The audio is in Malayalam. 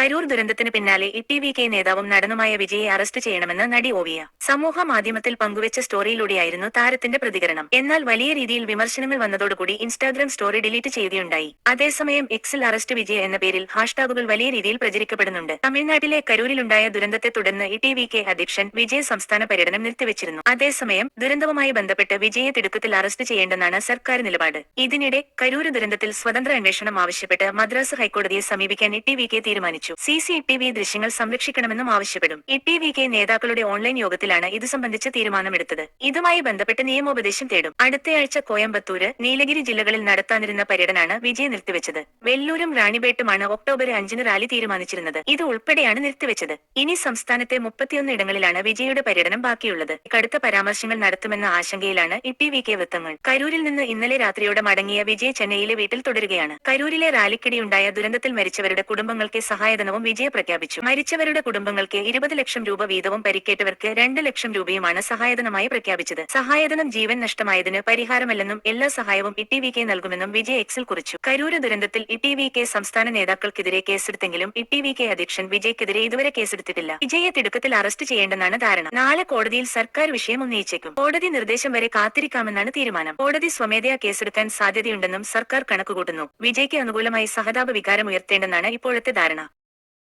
കരൂർ ദുരന്തത്തിന് പിന്നാലെ ഇ വി കെ നേതാവും നടനുമായ വിജയെ അറസ്റ്റ് ചെയ്യണമെന്ന് നടി ഓവിയ. സമൂഹ മാധ്യമത്തിൽ പങ്കുവച്ച സ്റ്റോറിയിലൂടെയായിരുന്നു താരത്തിന്റെ പ്രതികരണം. എന്നാൽ വലിയ രീതിയിൽ വിമർശനങ്ങൾ വന്നതോടുകൂടി ഇൻസ്റ്റാഗ്രാം സ്റ്റോറി ഡിലീറ്റ് ചെയ്യുകയുണ്ടായി. അതേസമയം എക്സിൽ അറസ്റ്റ് വിജയ എന്ന പേരിൽ ഹാഷ്ടാഗുകൾ വലിയ രീതിയിൽ പ്രചരിക്കപ്പെടുന്നുണ്ട്. തമിഴ്നാട്ടിലെ കരൂരിലുണ്ടായ ദുരന്തത്തെ തുടർന്ന് ഇ വി കെ അധ്യക്ഷൻ വിജയ് സംസ്ഥാന പര്യടനം നിർത്തിവച്ചിരുന്നു. അതേസമയം ദുരന്തവുമായി ബന്ധപ്പെട്ട് വിജയെ തിടുക്കത്തിൽ അറസ്റ്റ് ചെയ്യേണ്ടെന്നാണ് സർക്കാർ നിലപാട്. ഇതിനിടെ കരൂർ ദുരന്തത്തിൽ സ്വതന്ത്ര അന്വേഷണം ആവശ്യപ്പെട്ട് മദ്രാസ് ഹൈക്കോടതിയെ സമീപിക്കാൻ ഇ വി കെ തീരുമാനിച്ചു. സി സി ഇ വി ദൃശ്യങ്ങൾ സംരക്ഷിക്കണമെന്നും ആവശ്യപ്പെടും. ഇ വി കെ നേതാക്കളുടെ ഓൺലൈൻ യോഗത്തിലാണ് ഇത് സംബന്ധിച്ച തീരുമാനമെടുത്തത്. ഇതുമായി ബന്ധപ്പെട്ട് നിയമോപദേശം തേടും. അടുത്തയാഴ്ച കോയമ്പത്തൂര് നീലഗിരി ജില്ലകളിൽ നടത്താനിരുന്ന പര്യടനാണ് വിജയ് നിർത്തിവെച്ചത്. വെല്ലൂരും റാണിബേട്ടുമാണ് ഒക്ടോബർ അഞ്ചിന് റാലി തീരുമാനിച്ചിരുന്നത്. ഇത് ഉൾപ്പെടെയാണ് നിർത്തിവെച്ചത്. ഇനി സംസ്ഥാനത്തെ മുപ്പത്തിയൊന്ന് ഇടങ്ങളിലാണ് വിജയുടെ പര്യടനം ബാക്കിയുള്ളത്. കടുത്ത പരാമർശങ്ങൾ നടത്തുമെന്ന ആശങ്കയിലാണ് ഇ വി കെ വൃത്തങ്ങൾ. കരൂരിൽ നിന്ന് ഇന്നലെ രാത്രിയോടെ മടങ്ങിയ വിജയ് ചെന്നൈയിലെ വീട്ടിൽ തുടരുകയാണ്. കരൂരിലെ റാലിക്കിടെയുണ്ടായ ദുരന്തത്തിൽ മരിച്ചവരുടെ കുടുംബങ്ങൾക്ക് സഹായധനവും വിജയ പ്രഖ്യാപിച്ചു. മരിച്ചവരുടെ കുടുംബങ്ങൾക്ക് ഇരുപത് ലക്ഷം രൂപ വീതവും പരിക്കേറ്റവർക്ക് രണ്ട് ലക്ഷം രൂപയുമാണ് സഹായധനമായി പ്രഖ്യാപിച്ചത്. സഹായധനം ജീവൻ നഷ്ടമായതിന് പരിഹാരമല്ലെന്നും എല്ലാ സഹായവും ഇ വി കെ നൽകുമെന്നും വിജയ് എക്സിൽ കുറിച്ചു. കരൂര് ദുരന്തത്തിൽ ഇ വി കെ സംസ്ഥാന നേതാക്കൾക്കെതിരെ കേസെടുത്തെങ്കിലും ഇ വി കെ അധ്യക്ഷൻ വിജയ്ക്കെതിരെ ഇതുവരെ കേസെടുത്തിട്ടില്ല. വിജയെ തിടുക്കത്തിൽ അറസ്റ്റ് ചെയ്യേണ്ടെന്നാണ് ധാരണ. നാളെ കോടതിയിൽ സർക്കാർ വിഷയം ഉന്നയിച്ചേക്കും. കോടതി നിർദ്ദേശം വരെ കാത്തിരിക്കാമെന്നാണ് തീരുമാനം. കോടതി സ്വമേധയാ കേസെടുക്കാൻ സാധ്യതയുണ്ടെന്നും സർക്കാർ കണക്കുകൂട്ടുന്നു. വിജയ്ക്ക് അനുകൂലമായി സഹതാപ വികാരം ഉയർത്തേണ്ടെന്നാണ് ഇപ്പോഴത്തെ ധാരണ.